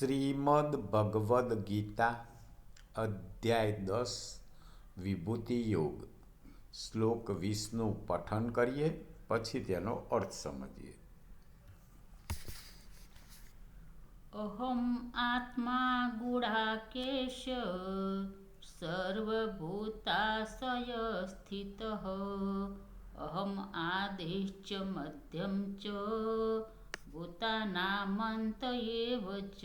શ્રીમદ ભગવદ્ ગીતા, અધ્યાય દસ, વિભૂતિ યોગ. શ્લોક વીસનું પઠન કરીએ, પછી તેનો અર્થ સમજીએ. અહમ આત્મા ગુડાકેશ સર્વભૂતાશય સ્થિત અહમ આદેશ મધ્યમ ચ ભૂતાનામંત એવ ચ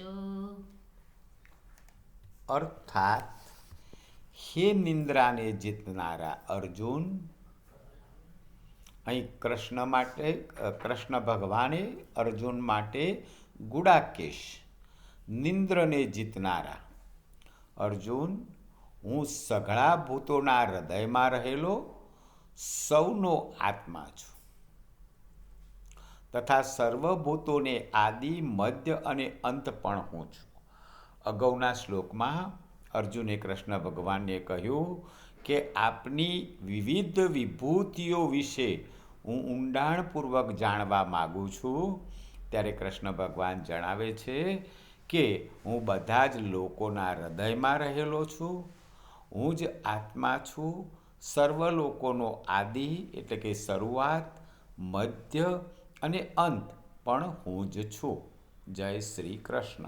અર્થાત, હે નિંદ્રાને જીતનારા અર્જુન, અહીં કૃષ્ણ માટે કૃષ્ણ ભગવાને અર્જુન માટે ગુડાકેશ, નિંદ્રને જીતનારા. અર્જુન, હું સઘળા ભૂતોના હૃદયમાં રહેલો સૌનો આત્મા છું. તથા સર્વભૂતોને આદિ, મધ્ય અને અંત પણ હું છું. અગાઉના શ્લોકમાં અર્જુને કૃષ્ણ ભગવાનને કહ્યું કે, આપની વિવિધ વિભૂતિઓ વિશે હું ઊંડાણપૂર્વક જાણવા માગું છું. ત્યારે કૃષ્ણ ભગવાન જણાવે છે કે, હું બધા જ લોકોના હૃદયમાં રહેલો છું. હું જ આત્મા છું. સર્વ લોકોનો આદિ એટલે કે શરૂઆત, મધ્ય અને અંત પણ હું જ છું. જય શ્રી કૃષ્ણ.